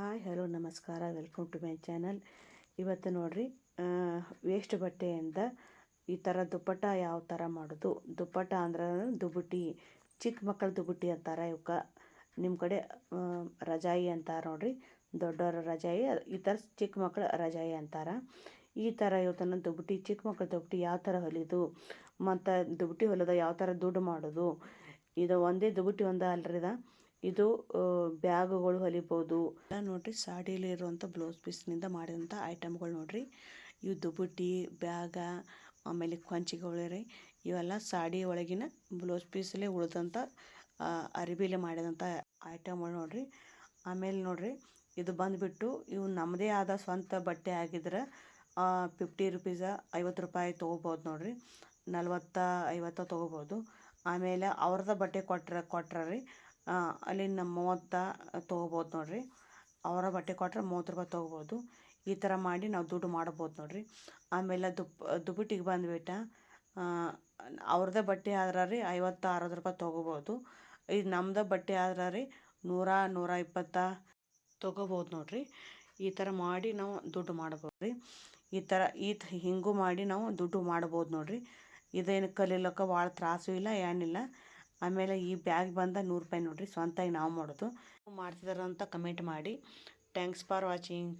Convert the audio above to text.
Hi, hello, ನಮಸ್ಕಾರ. Welcome to my channel. ಇವತ್ತು ನೋಡಿರಿ ವೇಸ್ಟ್ ಬಟ್ಟೆಯಿಂದ ಈ ಥರ ದುಪ್ಪಟ್ಟ ಯಾವ ಥರ ಮಾಡೋದು? ದುಪ್ಪಟ್ಟ ಅಂದ್ರೆ ದುಬುಟಿ ಚಿಕ್ಕ ಮಕ್ಕಳ ದುಬುಟಿ ಅಂತಾರೆ ಇವಕ್ಕೆ. ನಿಮ್ಮ ಕಡೆ ರಜಾಯಿ ಅಂತಾರೆ ನೋಡಿರಿ ದೊಡ್ಡವರ ರಜಾಯಿ, ಈ ಥರ ಚಿಕ್ಕ ಮಕ್ಕಳ ರಜಾಯಿ ಅಂತಾರೆ. ಈ ಥರ ಇವತ್ತನ್ನು ದುಬುಟಿ ಚಿಕ್ಕ ಮಕ್ಕಳ ದುಬುಟಿ ಯಾವ ಥರ ಹೊಲಿದು, ಮತ್ತು ದುಬುಟಿ ಹೊಲಿದ ಯಾವ ಥರ ದುಡ್ಡು ಮಾಡೋದು? ಇದು ಒಂದೇ ದುಬುಟಿ ಒಂದ ಅಲ್ರಿ ಇದ ಇದು ಬ್ಯಾಗ್ ಬ್ಯಾಗುಗಳು ಎಲ್ಲ ನೋಡ್ರಿ, ಸಾಡಿಲಿ ಇರುವಂಥ ಬ್ಲೌಸ್ ಪೀಸ್ನಿಂದ ಮಾಡಿದಂಥ ಐಟಮ್ಗಳು ನೋಡ್ರಿ. ಇವು ದುಬುಟ್ಟಿ ಬ್ಯಾಗ, ಆಮೇಲೆ ಕೊಂಚಿಗಳು ರೀ, ಇವೆಲ್ಲ ಸಾಡಿ ಒಳಗಿನ ಬ್ಲೌಸ್ ಪೀಸಲ್ಲೇ ಉಳಿದಂಥ ಅರಿಬಿಲೆ ಮಾಡಿದಂಥ ಐಟಮ್ಗಳು ನೋಡ್ರಿ. ಆಮೇಲೆ ನೋಡ್ರಿ, ಇದು ಬಂದುಬಿಟ್ಟು ಇವು ನಮ್ಮದೇ ಆದ ಸ್ವಂತ ಬಟ್ಟೆ ಆಗಿದ್ರೆ ಫಿಫ್ಟಿ ರುಪೀಸ, ಐವತ್ತು ರೂಪಾಯಿ ತೊಗೋಬೋದು ನೋಡ್ರಿ. ನಲ್ವತ್ತ ಐವತ್ತ ತೊಗೋಬೋದು. ಆಮೇಲೆ ಅವ್ರದ್ದು ಬಟ್ಟೆ ಕೊಟ್ರ, ಕೊಟ್ರೆ ರೀ ಆ, ಅಲ್ಲಿ ನಮ್ಮ ಮೂವತ್ತ ತೊಗೋಬೋದು ನೋಡಿರಿ. ಅವರ ಬಟ್ಟೆ ಕೊಟ್ಟರೆ ಮೂವತ್ತು ರೂಪಾಯಿ ತೊಗೋಬೋದು. ಈ ಥರ ಮಾಡಿ ನಾವು ದುಡ್ಡು ಮಾಡ್ಬೋದು ನೋಡಿರಿ. ಆಮೇಲೆ ದುಪ್ ದುಪ್ಪಟ್ಟಿಗೆ ಬಂದುಬಿಟ್ಟ ಅವ್ರದ್ದೇ ಬಟ್ಟೆ ಆದ್ರೆ ರೀ ಐವತ್ತು ಅರವತ್ತು ರೂಪಾಯಿ ತೊಗೋಬೋದು. ಇದು ನಮ್ದು ಬಟ್ಟೆ ಆದ್ರೆ ರೀ ನೂರ ನೂರ ಇಪ್ಪತ್ತ ತೊಗೋಬೋದು ನೋಡಿರಿ. ಈ ಥರ ಮಾಡಿ ನಾವು ದುಡ್ಡು ಮಾಡ್ಬೋದು ರೀ. ಈ ಥರ ಈ ಹಿಂಗೂ ಮಾಡಿ ನಾವು ದುಡ್ಡು ಮಾಡ್ಬೋದು ನೋಡಿರಿ. ಇದೇನು ಕಲೀಲಕ್ಕ ಭಾಳ ತ್ರಾಸು ಇಲ್ಲ ಏನಿಲ್ಲ. ಆಮೇಲೆ ಈ ಬ್ಯಾಗ್ ಬಂದ ನೂರು ರೂಪಾಯಿ ನೋಡ್ರಿ ಸ್ವಂತಾಗಿ ನಾವು ಮಾಡೋದು. ಮಾಡ್ತಿದಾರ ಅಂತ ಕಮೆಂಟ್ ಮಾಡಿ. Thanks for watching